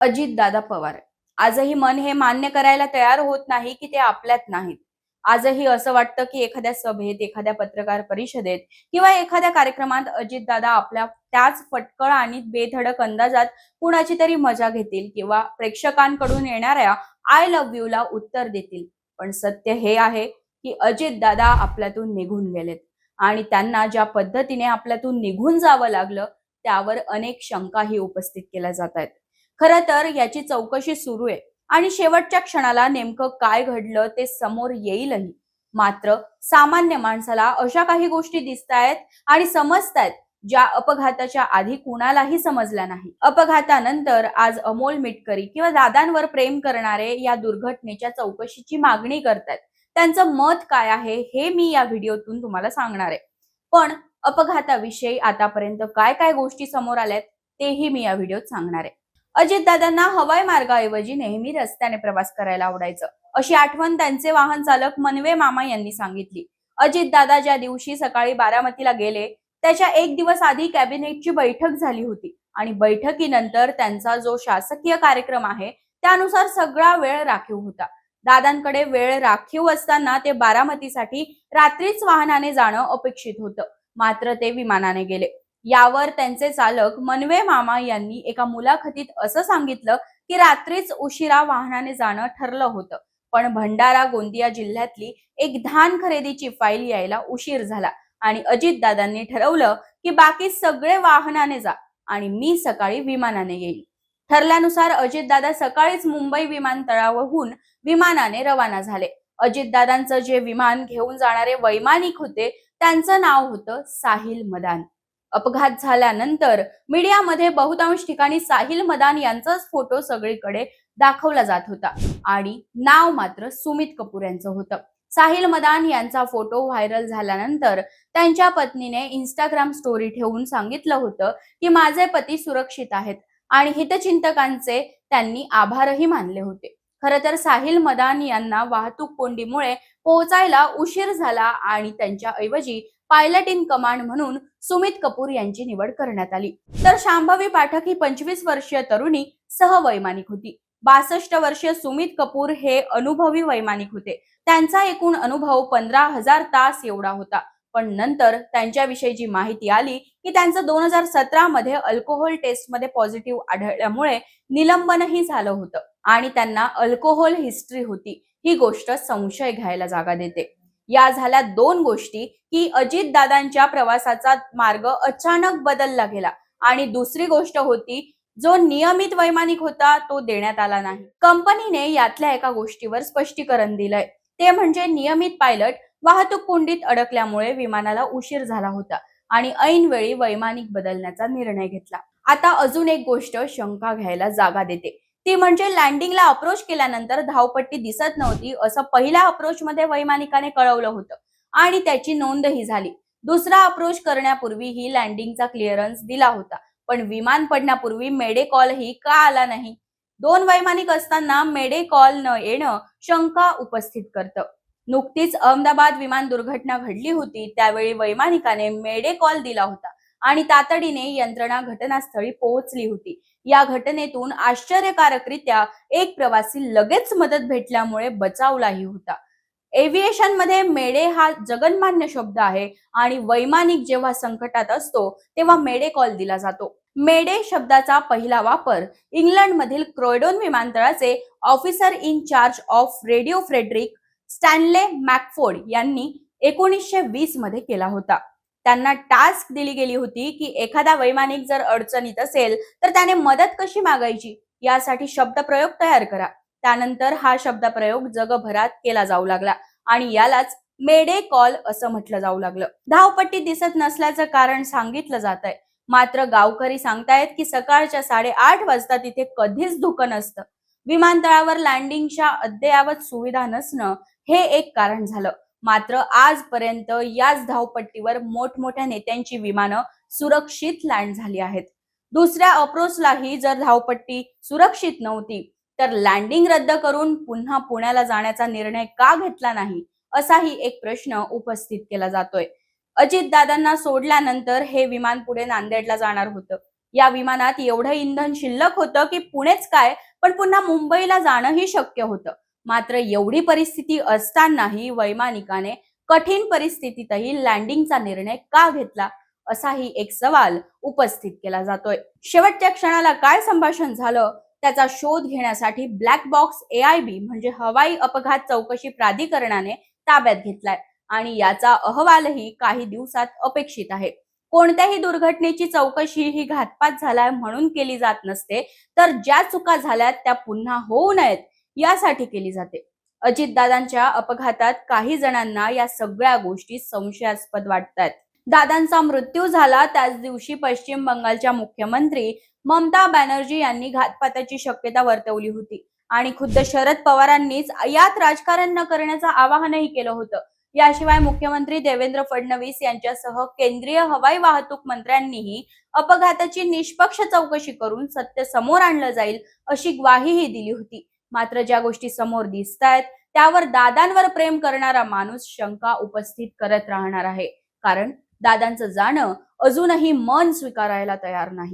अजित दादा पवार. आजही मन हे मान्य करायला तयार होत नाही की ते आपल्यात नाहीत. आजही असं वाटतं की एखाद्या सभेत एखाद्या पत्रकार परिषदेत किंवा एखाद्या कार्यक्रमात अजितदादा आपल्या त्याच फटकळ आणि बेधडक अंदाजात कुणाची तरी मजा घेतील किंवा प्रेक्षकांकडून येणाऱ्या आय लव्ह यू ला उत्तर देतील. पण सत्य हे आहे की अजित दादा आपल्यातून निघून गेलेत. आणि त्यांना ज्या पद्धतीने आपल्यातून निघून जावं लागलं त्यावर अनेक शंकाही उपस्थित केल्या जात आहेत. खरं तर याची चौकशी सुरू आहे. आणि शेवटच्या क्षणाला नेमकं काय घडलं ते समोर येईलही. मात्र सामान्य माणसाला अशा काही गोष्टी दिसतायत आणि समजतायत ज्या अपघाताच्या आधी कुणालाही समजल्या नाही. अपघातानंतर आज अमोल मिटकरी किंवा दादांवर प्रेम करणारे या दुर्घटनेच्या चौकशीची मागणी करतायत. त्यांचं मत काय आहे हे मी या व्हिडिओतून तुम्हाला सांगणार आहे. पण अपघाताविषयी आतापर्यंत काय काय गोष्टी समोर आल्यात तेही मी या व्हिडिओत सांगणार आहे. अजितदादांना हवाई मार्गाऐवजी नेहमी रस्त्याने प्रवास करायला आवडायचं. अशी आठवण त्यांचे वाहन चालक मनवे मामा यांनी सांगितली. अजितदादा ज्या दिवशी सकाळी बारामतीला गेले त्याच्या एक दिवस आधी कॅबिनेटची बैठक झाली होती आणि बैठकीनंतर त्यांचा जो शासकीय कार्यक्रम आहे त्यानुसार सगळा वेळ राखीव होता. दादांकडे वेळ राखीव असताना ते बारामतीसाठी रात्रीच वाहनाने जाणं अपेक्षित होतं. मात्र ते विमानाने गेले. यावर त्यांचे चालक मनवे मामा यांनी एका मुलाखतीत असं सांगितलं की रात्रीच उशिरा वाहनाने जाणं ठरलं होतं. पण भंडारा गोंदिया जिल्ह्यातली एक धान खरेदीची फाईल यायला उशीर झाला आणि अजितदादांनी ठरवलं की बाकी सगळे वाहनाने जा आणि मी सकाळी विमानाने येईल. ठरल्यानुसार अजितदादा सकाळीच मुंबई विमानतळावरून विमानाने रवाना झाले. अजितदादांचं जे विमान घेऊन जाणारे वैमानिक होते त्यांचं नाव होतं साहिल मदान. अपघात झाल्यानंतर मीडियामध्ये बहुतांश ठिकाणी साहिल मदान यांचाच फोटो सगळीकडे दाखवला जात होता. आणि नाव मात्र सुमित कपूर यांचं होतं. साहिल मदान यांचा फोटो व्हायरल झाल्यानंतर त्यांच्या पत्नीने इंस्टाग्राम स्टोरी ठेवून सांगितलं होतं की माझे पती सुरक्षित आहेत आणि हितचिंतकांचे त्यांनी आभारही मानले होते. खर तर साहिल मदान यांना वाहतूक कोंडीमुळे पोहोचायला उशीर झाला आणि त्यांच्या ऐवजी पायलट इन कमांड म्हणून सुमित कपूर यांची निवड करण्यात आली. तर शांभवी पाठक ही पंचवीस वर्षीय तरुणी सहवैमानिक होती. बासष्ट वर्षीय सुमित कपूर हे अनुभवी वैमानिक होते. त्यांचा एकूण अनुभव पंधरा हजार तास एवढा होता. पण नंतर त्यांच्याविषयी जी माहिती आली की त्यांचं दोन हजार सतरा मध्ये अल्कोहोल टेस्टमध्ये पॉझिटिव्ह आढळल्यामुळे निलंबनही झालं होतं आणि त्यांना अल्कोहोल हिस्ट्री होती. ही गोष्ट संशय घ्यायला जागा देते. या झाल्या दोन गोष्टी की अजित दादांच्या प्रवासाचा मार्ग अचानक बदलला गेला. आणि दुसरी गोष्ट होती जो नियमित वैमानिक होता तो देण्यात आला नाही. कंपनीने यातल्या एका गोष्टीवर स्पष्टीकरण दिलंय. ते म्हणजे नियमित पायलट वाहतूक कोंडीत अडकल्यामुळे विमानाला उशीर झाला होता आणि ऐनवेळी वैमानिक बदलण्याचा निर्णय घेतला. आता अजून एक गोष्ट शंका घ्यायला जागा देते. ती म्हणजे लँडिंगला अप्रोच केल्यानंतर धावपट्टी दिसत नव्हती असं पहिल्या अप्रोच मध्ये वैमानिकाने कळवलं होतं. आणि त्याची नोंदही झाली. दुसरा अप्रोच करण्यापूर्वी ही लँडिंगचा क्लिअरन्स दिला होता. पण विमान पडण्यापूर्वी मेडे कॉल ही का आला नाही? दोन वैमानिक असताना मेडे कॉल न येणं शंका उपस्थित करतं. नुकतीच अहमदाबाद विमान दुर्घटना घडली होती त्यावेळी वैमानिकाने मेडे कॉल दिला होता. आणि तातडीने यंत्रणा घटनास्थळी पोहोचली होती. या घटनेतून आश्चर्यकारकरित्या एक प्रवासी लगेच मदत भेटल्यामुळे बचावलाही होता. एव्हिएशनमध्ये मेडे हा जगनमान्य शब्द आहे आणि वैमानिक जेव्हा संकटात असतो तेव्हा मेडे कॉल दिला जातो. मेडे शब्दाचा पहिला वापर इंग्लंड मधील क्रोयडोन विमानतळाचे officer in charge of radio Frederick Stanley Mockford यांनी एकोणीसशे वीसमध्ये केला होता. त्यांना टास्क दिली गेली होती की एखादा वैमानिक जर अडचणीत असेल तर त्याने मदत कशी मागायची? यासाठी शब्दप्रयोग तयार करा. त्यानंतर हा शब्दप्रयोग जगभरात केला जाऊ लागला आणि यालाच मेडे कॉल असं म्हटलं जाऊ लागलं. धावपट्टी दिसत नसल्याचं कारण सांगितलं जात आहे मात्र गावकरी सांगतायत की सकाळच्या साडेआठ वाजता तिथे कधीच धुकं नसतं. विमानतळावर लँडिंगच्या अद्ययावत सुविधा नसणं हे एक कारण झालं. मात्र आजपर्यंत याच धावपट्टीवर मोठमोठ्या नेत्यांची विमानं सुरक्षित लँड झाली आहेत. दुसऱ्या अप्रोचलाही जर धावपट्टी सुरक्षित नव्हती तर लँडिंग रद्द करून पुन्हा पुण्याला जाण्याचा निर्णय का घेतला नाही असाही एक प्रश्न उपस्थित केला जातोय. अजित दादांना सोडल्यानंतर हे विमान पुढे नांदेडला जाणार होतं. या विमानात एवढं इंधन शिल्लक होतं की पुणेच काय पण पुन्हा मुंबईला जाणंही शक्य होतं. मात्र एवढी परिस्थिती असतानाही वैमानिकाने कठीण परिस्थितीतही लँडिंगचा निर्णय का घेतला असाही एक सवाल उपस्थित केला जातोय. शेवटच्या क्षणाला काय संभाषण झालं त्याचा शोध घेण्यासाठी ब्लॅक बॉक्स एआयबी म्हणजे हवाई अपघात चौकशी प्राधिकरणाने ताब्यात घेतलाय आणि याचा अहवालही काही दिवसात अपेक्षित आहे. कोणत्याही दुर्घटनेची चौकशी ही घातपात झालाय म्हणून केली जात नसते तर ज्या चुका झाल्यात त्या पुन्हा होऊ नयेत यासाठी केली जाते. अजितदादांच्या अपघातात काही जणांना या सगळ्या गोष्टी संशयास्पद वाटतात दादांचा मृत्यू झाला त्याच दिवशी पश्चिम बंगालच्या मुख्यमंत्री ममता बॅनर्जी यांनी घातपाताची शक्यता वर्तवली होती आणि खुद्द शरद पवारांनीच यात राजकारण न करण्याचं आवाहनही केलं होतं. याशिवाय मुख्यमंत्री देवेंद्र फडणवीस यांच्यासह केंद्रीय हवाई वाहतूक मंत्र्यांनीही अपघाताची निष्पक्ष चौकशी करून सत्य समोर आणलं जाईल अशी ग्वाहीही दिली होती. मात्र ज्या गोष्टी समोर दिसत आहेत त्यावर दादांवर प्रेम करणारा माणूस शंका उपस्थित करत राहणार आहे. कारण दादांचं जाणं अजूनही मन स्वीकारायला तयार नाही.